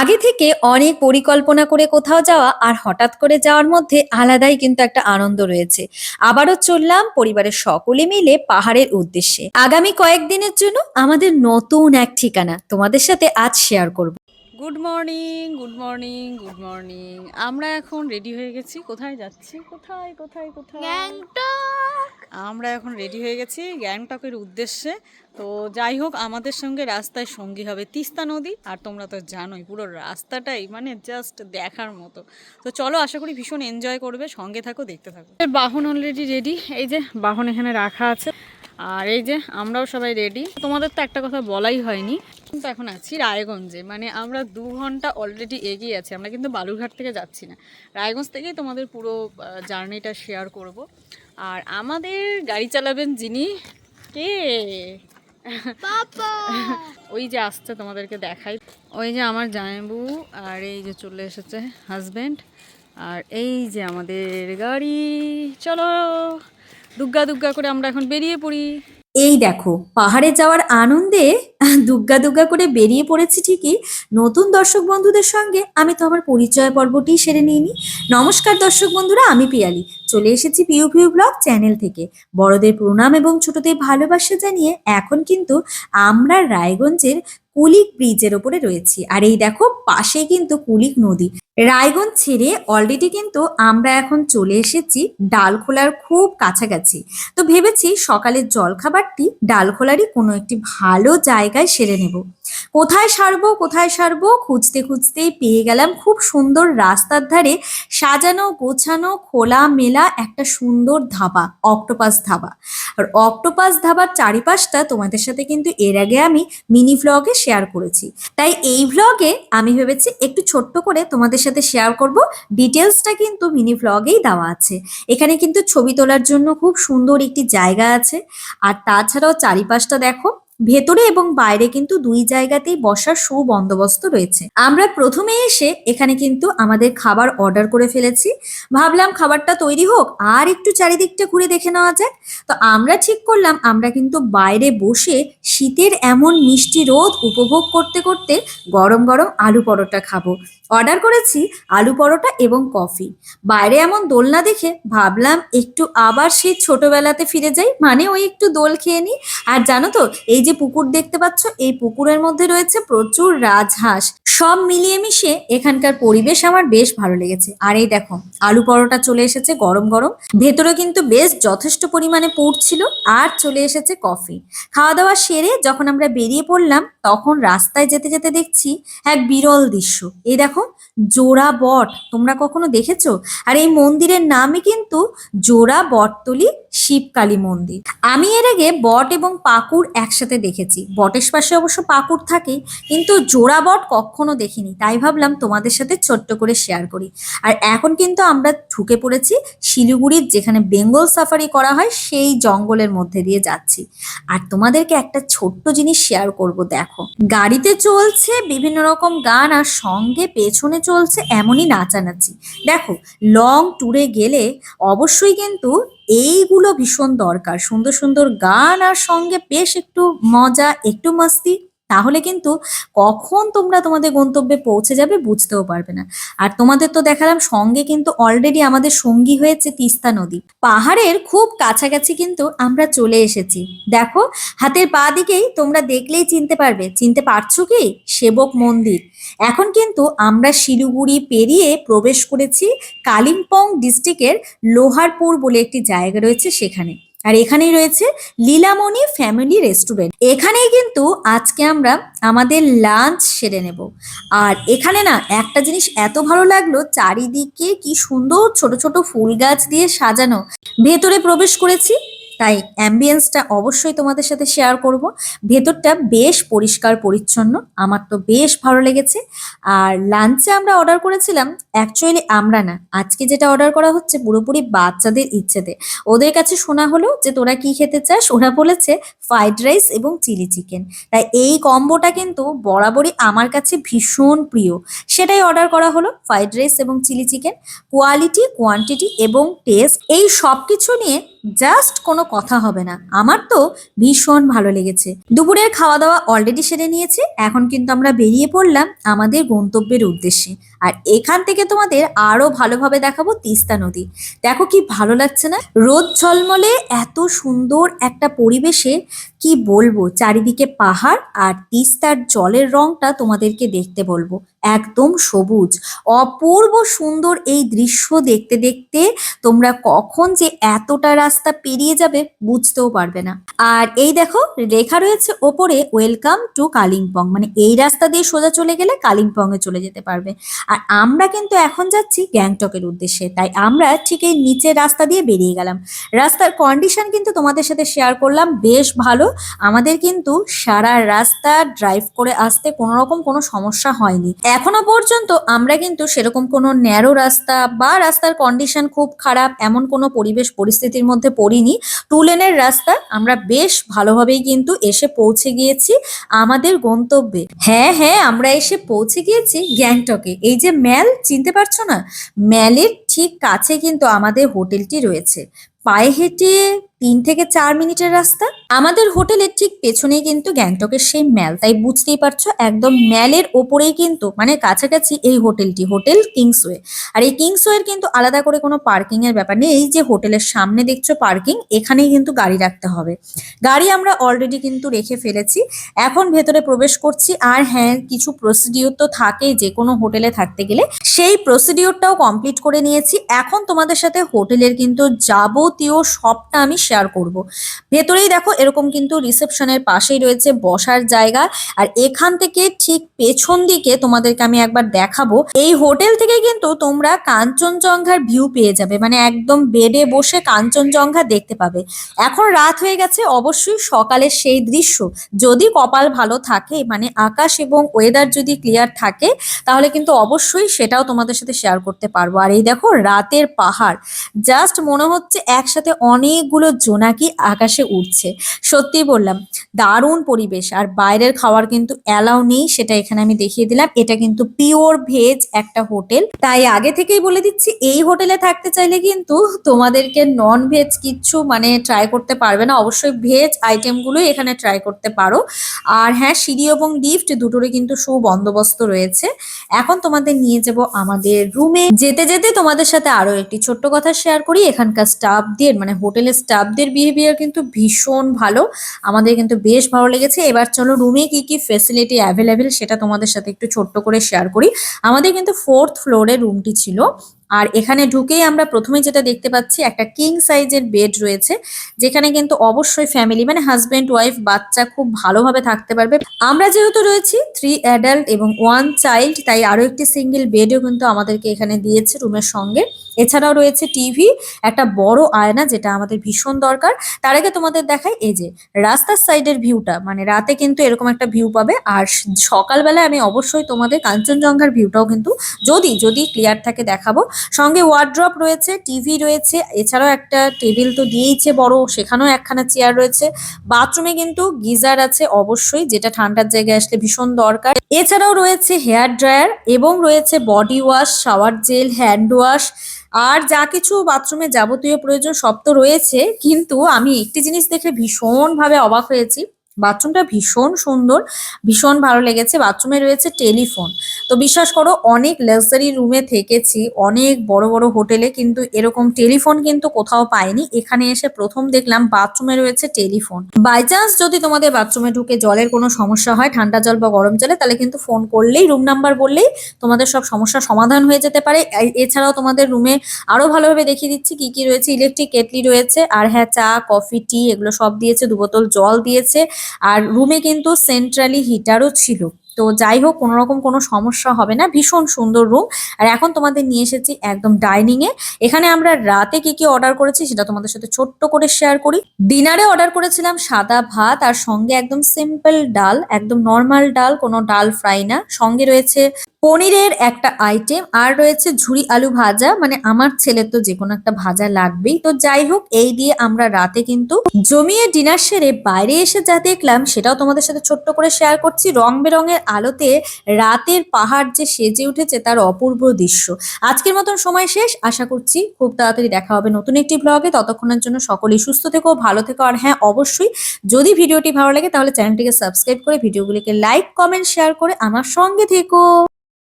আগে থেকে অনেক পরিকল্পনা করে কোথাও যাওয়া আর হঠাৎ করে যাওয়ার মধ্যে আলাদাই কিন্তু একটা আনন্দ রয়েছে। আবারও চললাম পরিবারের সকলে মিলে পাহাড়ের উদ্দেশ্যে। আগামী কয়েকদিনের জন্য আমাদের নতুন এক ঠিকানা তোমাদের সাথে আজ শেয়ার করব। Good morning good morning good morning আমরা এখন রেডি হয়ে গেছি। কোথায় যাচ্ছি? কোথায় কোথায় কোথায়? গ্যাংটক আমরা এখন রেডি হয়ে গেছি গ্যাংটকের উদ্দেশ্যে। তো যাই হোক আমাদের সঙ্গে রাস্তায় সঙ্গী হবে তিস্তা নদী। আর তোমরা তো জানোই পুরো রাস্তাটাই মানে জাস্ট দেখার মতো। তো চলো আশা করি ভীষণ এনজয় করবে। সঙ্গে থাকো দেখতে থাকো। বাহন অলরেডি রেডি এই যে বাহন এখানে রাখা আছে। আর এই যে আমরাও সবাই রেডি তোমাদের তো একটা কথা বলাই হয়নি কিন্তু এখন আছি রায়গঞ্জে। মানে আমরা দু ঘণ্টা অলরেডি এগিয়ে আছি আমরা কিন্তু বালুরঘাট থেকে যাচ্ছি না। রায়গঞ্জ থেকেই তোমাদের পুরো জার্নিটা শেয়ার করব। আর আমাদের গাড়ি চালাবেন যিনি কে? ওই যে আসছে তোমাদেরকে দেখাই। ওই যে আমার জামাইবু আর এই যে চলে এসেছে হাজব্যান্ড আর এই যে আমাদের গাড়ি চলো! দুগ্গা দুগ্গা করে আমরা এখন বেরিয়ে পড়ি। এই দেখো, পাহাড়ে যাওয়ার আনন্দে দুগ্গা দুগ্গা করে বেরিয়ে পড়েছি ঠিকই। নতুন দর্শক বন্ধুদের সঙ্গে আমি তো আমার পরিচয় পর্বটি সেরে নিইনি। নমস্কার দর্শক বন্ধুরা, আমি পিয়ালি। চলে এসেছি পিউ পিউ ব্লগ চ্যানেল থেকে। বড়দের প্রণাম এবং ছোটদের ভালোবাসা জানিয়ে এখন কিন্তু আমরা রায়গঞ্জের কুলিক ব্রিজের ওপরে রয়েছি। আর এই দেখো, পাশে কিন্তু কুলিক নদী। রায়গঞ্জ ছেড়ে অলরেডি কিন্তু আমরা এখন চলে এসেছি ডালখোলার খুব কাছাকাছি। তো ভেবেছি সকালের জলখাবারটি ডালখোলারই কোনো একটি ভালো জায়গায় সেরে নেব। কোথায় সারবো কোথায় সারবো, খুঁজতে খুঁজতেই পেয়ে গেলাম খুব সুন্দর রাস্তার ধারে সাজানো গোছানো খোলা মেলা একটা সুন্দর ধাবা অক্টোপাস ধাবা। আর অক্টোপাস ধাবার চারিপাশটা তোমাদের সাথে কিন্তু এর আগে আমি মিনি ভ্লগে শেয়ার করেছি। তাই এই ভ্লগে আমি ভেবেছি একটু ছোট্ট করে তোমাদের সাথে শেয়ার করব। ডিটেলসটা কিন্তু মিনি ভ্লগেই দেওয়া আছে। এখানে কিন্তু ছবি তোলার জন্য খুব সুন্দর একটি জায়গা আছে। আর তাছাড়াও চারিপাশটা দেখো ভেতরে এবং বাইরে কিন্তু দুই জায়গাতেই বসার সুবন্দোবস্ত রয়েছে। আমরা প্রথমে এসে এখানে কিন্তু আমাদের খাবার অর্ডার করে ফেলেছি। ভাবলাম খাবারটা তৈরি হোক, আর একটু চারিদিকটা ঘুরে দেখে নেওয়া যাক। তো আমরা ঠিক করলাম, আমরা কিন্তু বাইরে বসে শীতের এমন মিষ্টি রোদ উপভোগ করতে করতে গরম গরম আলু পরোটা খাব। অর্ডার করেছি আলু পরোটা এবং কফি। বাইরে এমন দোলনা দেখে ভাবলাম একটু আবার সেই ছোটবেলাতে ফিরে যাই মানে ওই একটু দোল খেয়ে নিই। আর জানো তো, এই যে পুকুর দেখতে পাচ্ছ, এই পুকুরের মধ্যে রয়েছে প্রচুর রাজহাঁস। সব মিলিয়ে মিশিয়ে এখানকার পরিবেশ আমার বেশ ভালো লেগেছে। আর এই দেখো, আলু পরোটা চলে এসেছে গরম গরম। ভেতরে কিন্তু বেশ যথেষ্ট পরিমাণে পুর ছিল আর চলে এসেছে কফি। খাওয়া দাওয়া সেরে যখন আমরা বেরিয়ে পড়লাম, তখন রাস্তায় যেতে যেতে দেখছি এক বিরল দৃশ্য। এই দেখো, জোড়া বট। তোমরা কখনো দেখেছ? আর এই মন্দিরের নামই কিন্তু জোড়া বটতলি শিবকালী মন্দির। আমি এর আগে বট এবং পাকুর একসাথে দেখেছি। বটের পাশে অবশ্য পাকুর থাকে, কিন্তু জোড়া বট কখনো দেখিনি। তাই ভাবলাম তোমাদের সাথে ছোট্ট করে শেয়ার করি। আর এখন কিন্তু আমরা ঢুকে পড়েছি শিলিগুড়ির যেখানে বেঙ্গল সাফারি করা হয়, সেই জঙ্গলের মধ্যে দিয়ে যাচ্ছি। আর তোমাদেরকে একটা ছোট্ট জিনিস শেয়ার করব, দেখো। গাড়িতে চলছে বিভিন্ন রকম গান আর সঙ্গে পেছনে চলছে এমনই নাচানাচি। দেখো লং ট্যুরে গেলে অবশ্যই কিন্তু এইগুলো ভীষণ দরকার। সুন্দর সুন্দর গান আর সঙ্গে বেশ একটু মজা, একটু মাস্তি, তাহলে কিন্তু কখন তোমরা তোমাদের গন্তব্যে পৌঁছে যাবে বুঝতেও পারবে না। আর তোমাদের তো দেখালাম সঙ্গে কিন্তু অলরেডি আমাদের সঙ্গী হয়েছে তিস্তা নদী। পাহাড়ের খুব কাছাকাছি কিন্তু আমরা চলে এসেছি। দেখো, হাতের পা দিকেই তোমরা দেখলেই চিনতে পারবে। চিনতে পারছ কি? সেবক মন্দির। এখন কিন্তু আমরা শিলিগুড়ি পেরিয়ে প্রবেশ করেছি কালিম্পং ডিস্ট্রিক্টের লোহারপুর বলে একটি জায়গা রয়েছে সেখানে। আর এখানেই রয়েছে লীলামণি ফ্যামিলি রেস্টুরেন্ট। এখানেই কিন্তু আজকে আমরা আমাদের লাঞ্চ সেরে নেব। আর এখানে না একটা জিনিস এত ভালো লাগল, চারিদিকে কি সুন্দর ছোট ছোট ফুল গাছ দিয়ে সাজানো। ভেতরে প্রবেশ করেছি। তাই অ্যাম্বিয়েন্সটা অবশ্যই তোমাদের সাথে শেয়ার করব। ভেতরটা বেশ পরিষ্কার, পরিচ্ছন্ন, আমার তো বেশ ভালো লেগেছে। আর লাঞ্চে আমরা অর্ডার করেছিলাম অ্যাকচুয়ালি আমরা না, আজকে যেটা অর্ডার করা হচ্ছে পুরোপুরি বাচ্চাদের ইচ্ছেতে। ওদের কাছে শোনা হলো যে তোরা কি খেতে চাস? ওরা বলেছে ফ্রাইড রাইস এবং চিলি চিকেন তাই এই কম্বোটা কিন্তু বরাবরই আমার কাছে ভীষণ প্রিয়। সেটাই অর্ডার করা হলো ফ্রাইড রাইস এবং চিলি চিকেন কোয়ালিটি কোয়ান্টিটি এবং টেস্ট এই সব কিছু নিয়ে জাস্ট কোনো কথা হবে না। আমার তো ভীষণ ভালো লেগেছে। দুপুরের খাওয়া দাওয়া অলরেডি সেরে নিয়েছে। এখন কিন্তু আমরা বেরিয়ে পড়লাম আমাদের গন্তব্যের উদ্দেশ্যে। আর এখান থেকে তোমাদের আরও ভালোভাবে দেখাবো তিস্তা নদী। দেখো কি ভালো লাগছে না? রোদ ঝলমলে এত সুন্দর একটা পরিবেশে কি বলব? চারিদিকে পাহাড় আর তিস্তার জলের রংটা তোমাদেরকে দেখতে বলব। একদম সবুজ। অপূর্ব সুন্দর এই দৃশ্য দেখতে দেখতে তোমরা কখন যে এতটা রাস্তা পেরিয়ে যাবে বুঝতেও পারবে না। আর এই দেখো, লেখা রয়েছে ওপরে ওয়েলকাম টু কালিম্পং মানে এই রাস্তা দিয়ে সোজা চলে গেলে কালিম্পং এ চলে যেতে পারবে। আর আমরা কিন্তু এখন যাচ্ছি গ্যাংটকের উদ্দেশ্যে, তাই আমরা ঠিক এই নিচের রাস্তা দিয়ে বেরিয়ে গেলাম। রাস্তার কন্ডিশন কিন্তু তোমাদের সাথে শেয়ার করলাম, বেশ ভালো। আমাদের কিন্তু সারা রাস্তা ড্রাইভ করে আসতে কোনো রকম কোনো সমস্যা হয়নি। এখনও পর্যন্ত আমরা কিন্তু সেরকম কোনো ন্যারো রাস্তা বা রাস্তার কন্ডিশন খুব খারাপ এমন কোনো পরিবেশ পরিস্থিতির মধ্যে পড়িনি। টু লেনের রাস্তা আমরা বেশ ভালোভাবেই কিন্তু এসে পৌঁছে গিয়েছি আমাদের গন্তব্যে। হ্যাঁ হ্যাঁ আমরা এসে পৌঁছে গিয়েছি গ্যাংটকে। এই যে ম্যাল, চিনতে পারছ না? ম্যালের ঠিক কাছে কিন্তু আমাদের হোটেলটি রয়েছে। পায়ে হেঁটে তিন থেকে চার মিনিটের রাস্তা। আমাদের হোটেলের ঠিক পেছনেই কিন্তু গ্যাংটকের সেই ম্যাল, তাই বুঝতেই পারছ, একদম ম্যালের ওপরেই কিন্তু মানে কাছাকাছি এই হোটেলটি, হোটেল কিংসওয়ে। আর এই কিংসওয়ের কিন্তু আলাদা করে কোনো পার্কিং এর ব্যাপার নেই, এই যে হোটেলের সামনে দেখছ পার্কিং, এখানেই কিন্তু গাড়ি রাখতে হবে। গাড়ি আমরা অলরেডি কিন্তু রেখে ফেলেছি, এখন ভেতরে প্রবেশ করছি, আর হ্যাঁ কিছু প্রসিডিওর তো থাকেই যে কোনো হোটেলে থাকতে গেলে। সেই প্রসিডিওরটাও কমপ্লিট করে নিয়েছি। এখন তোমাদের সাথে হোটেলের কিন্তু যাবতীয় সবটা আমি শেয়ার করব। ভেতরেই দেখো এরকম কিন্তু রিসেপশনের পাশেই রয়েছে বসার জায়গা। আর এখান থেকে ঠিক পেছন দিকে তোমাদেরকে আমি একবার দেখাবো। এই হোটেল থেকে কিন্তু তোমরা কাঞ্চনজঙ্ঘার ভিউ পেয়ে যাবে। মানে একদম বেডে বসে কাঞ্চনজঙ্ঘা দেখতে পাবে। এখন রাত হয়ে গেছে, অবশ্যই সকালের সেই দৃশ্য। যদি কপাল ভালো থাকে মানে আকাশ এবং ওয়েদার যদি ক্লিয়ার থাকে, তাহলে কিন্তু অবশ্যই সেটাও তোমাদের সাথে শেয়ার করতে পারব। আর এই দেখো রাতের পাহাড়। জাস্ট মনে হচ্ছে একসাথে অনেকগুলো জোনাকি আকাশে উঠছে সত্যি বললাম, দারুণ পরিবেশ। আর বাইরের খাওয়ার কিন্তু অ্যালাউ নেই, সেটা এখানে আমি দেখিয়ে দিলাম। এটা কিন্তু পিওর ভেজ একটা হোটেল। তাই আগে থেকেই বলে দিচ্ছি, এই হোটেলে থাকতে চাইলে কিন্তু তোমাদেরকে নন ভেজ কিচ্ছু মানে ট্রাই করতে পারবে না। অবশ্যই ভেজ আইটেমগুলোই এখানে ট্রাই করতে পারো। আর হ্যাঁ সিঁড়ি এবং লিফট দুটোরই কিন্তু সুবন্দোবস্ত রয়েছে। এখন তোমাদের নিয়ে যাব আমাদের রুমে যেতে যেতে তোমাদের সাথে আরও একটি ছোট্ট কথা শেয়ার করি। এখানকার স্টাফদের মানে হোটেলের স্টাফদের বিহেভিয়ার কিন্তু ভীষণ ভালো। আমাদের কিন্তু বেশ ভালো লেগেছে। এবার চলো রুমে কি কি ফেসিলিটি অ্যাভেলেবেল সেটা তোমাদের সাথে একটু ছোট্ট করে শেয়ার করি। আমাদের কিন্তু ফোর্থ ফ্লোরে রুমটি ছিল। আর এখানে ঢুকেই আমরা প্রথমে যেটা দেখতে পাচ্ছি, একটা কিং সাইজের বেড রয়েছে, যেখানে কিন্তু অবশ্যই ফ্যামিলি মানে হাজবেন্ড ওয়াইফ বাচ্চা খুব ভালোভাবে থাকতে পারবে। আমরা যেহেতু রয়েছি থ্রি অ্যাডাল্ট এবং ওয়ান চাইল্ড তাই আরও একটি সিঙ্গেল বেডও কিন্তু আমাদেরকে এখানে দিয়েছে রুমের সঙ্গে। এছাড়াও রয়েছে টিভি একটা বড় আয়না, যেটা আমাদের ভীষণ দরকার। তার আগে তোমাদের দেখাই, এই যে রাস্তার সাইডের ভিউটা মানে রাতে কিন্তু এরকম একটা ভিউ পাবে। আর সকালবেলায় আমি অবশ্যই তোমাদের কাঞ্চনজঙ্ঘার ভিউটাও কিন্তু যদি যদি ক্লিয়ার থাকে দেখাবো। সঙ্গে ওয়ার্ড্রপ রয়েছে টিভি রয়েছে, এছাড়াও একটা টেবিল তো দিয়েইছে বড়, সেখানেও একখানা চেয়ার রয়েছে। বাথরুমে কিন্তু গিজার আছে অবশ্যই, যেটা ঠান্ডার জায়গায় আসলে ভীষণ দরকার। এছাড়াও রয়েছে হেয়ার ড্রায়ার এবং রয়েছে body wash shower gel hand wash আর যা কিছু বাথরুমে যাবতীয় প্রয়োজন সব তো রয়েছে, কিন্তু আমি একটি জিনিস দেখে ভীষণভাবে অবাক হয়েছি। বাথরুমটা ভীষণ সুন্দর, ভীষণ ভালো লেগেছে, বাথরুমে রয়েছে টেলিফোন। তো বিশ্বাস করো, অনেক লাক্সারি রুমে থেকেছি, অনেক বড় বড় হোটেলে, কিন্তু এরকম টেলিফোন কিন্তু কোথাও পাইনি। এখানে এসে প্রথম দেখলাম বাথরুমে রয়েছে টেলিফোন। বাই চান্স যদি তোমাদের বাথরুমে ঢুকে জলের কোনো সমস্যা হয়, ঠান্ডা জল বা গরম জলে, তাহলে কিন্তু ফোন করলেই রুম নাম্বার বললেই তোমাদের সব সমস্যার সমাধান হয়ে যেতে পারে। এছাড়াও তোমাদের রুমে আরও ভালোভাবে দেখিয়ে দিচ্ছি কি কি রয়েছে। ইলেকট্রিক কেটলি রয়েছে, আর হ্যাঁ চা কফি টি এগুলো সব দিয়েছে দু বোতল জল দিয়েছে। আর রুমে কিন্তু সেন্ট্রালি হিটারও ছিল। তো যাই হোক কোনো রকম কোনো সমস্যা হবে না। ভীষণ সুন্দর রুম আর এখন তোমাদের নিয়ে এসেছি একদম ডাইনিংয়ে এখানে আমরা রাতে কি কি অর্ডার করেছি সেটা তোমাদের সাথে ছোট্ট করে শেয়ার করি। ডিনারে অর্ডার করেছিলাম সাদা ভাত আর সঙ্গে একদম সিম্পল ডাল, একদম নর্মাল ডাল, কোনো ডাল ফ্রাই না। সঙ্গে রয়েছে পনিরের একটা আইটেম আর রয়েছে ঝুরি আলু ভাজা মানে আমার ছেলের তো যে কোনো একটা ভাজা লাগবেই। তো যাই হোক, এই দিয়ে আমরা রাতে কিন্তু জমিয়ে ডিনার সেরে বাইরে এসে যা দেখলাম, সেটাও তোমাদের সাথে ছোট্ট করে শেয়ার করছি। রং বেরঙের আলোতে রাতের পাহাড় যে সেজে উঠেছে, তার অপূর্ব দৃশ্য। আজকের মতন সময় শেষ। আশা করছি খুব তাড়াতাড়ি দেখা হবে নতুন একটি ব্লগে ততক্ষণের জন্য সকলেই সুস্থ থেকো, ভালো থেকো, আর হ্যাঁ অবশ্যই যদি ভিডিওটি ভালো লাগে, তাহলে চ্যানেলটিকে সাবস্ক্রাইব করে ভিডিওগুলিকে লাইক কমেন্ট শেয়ার করে আমার সঙ্গে থেকো।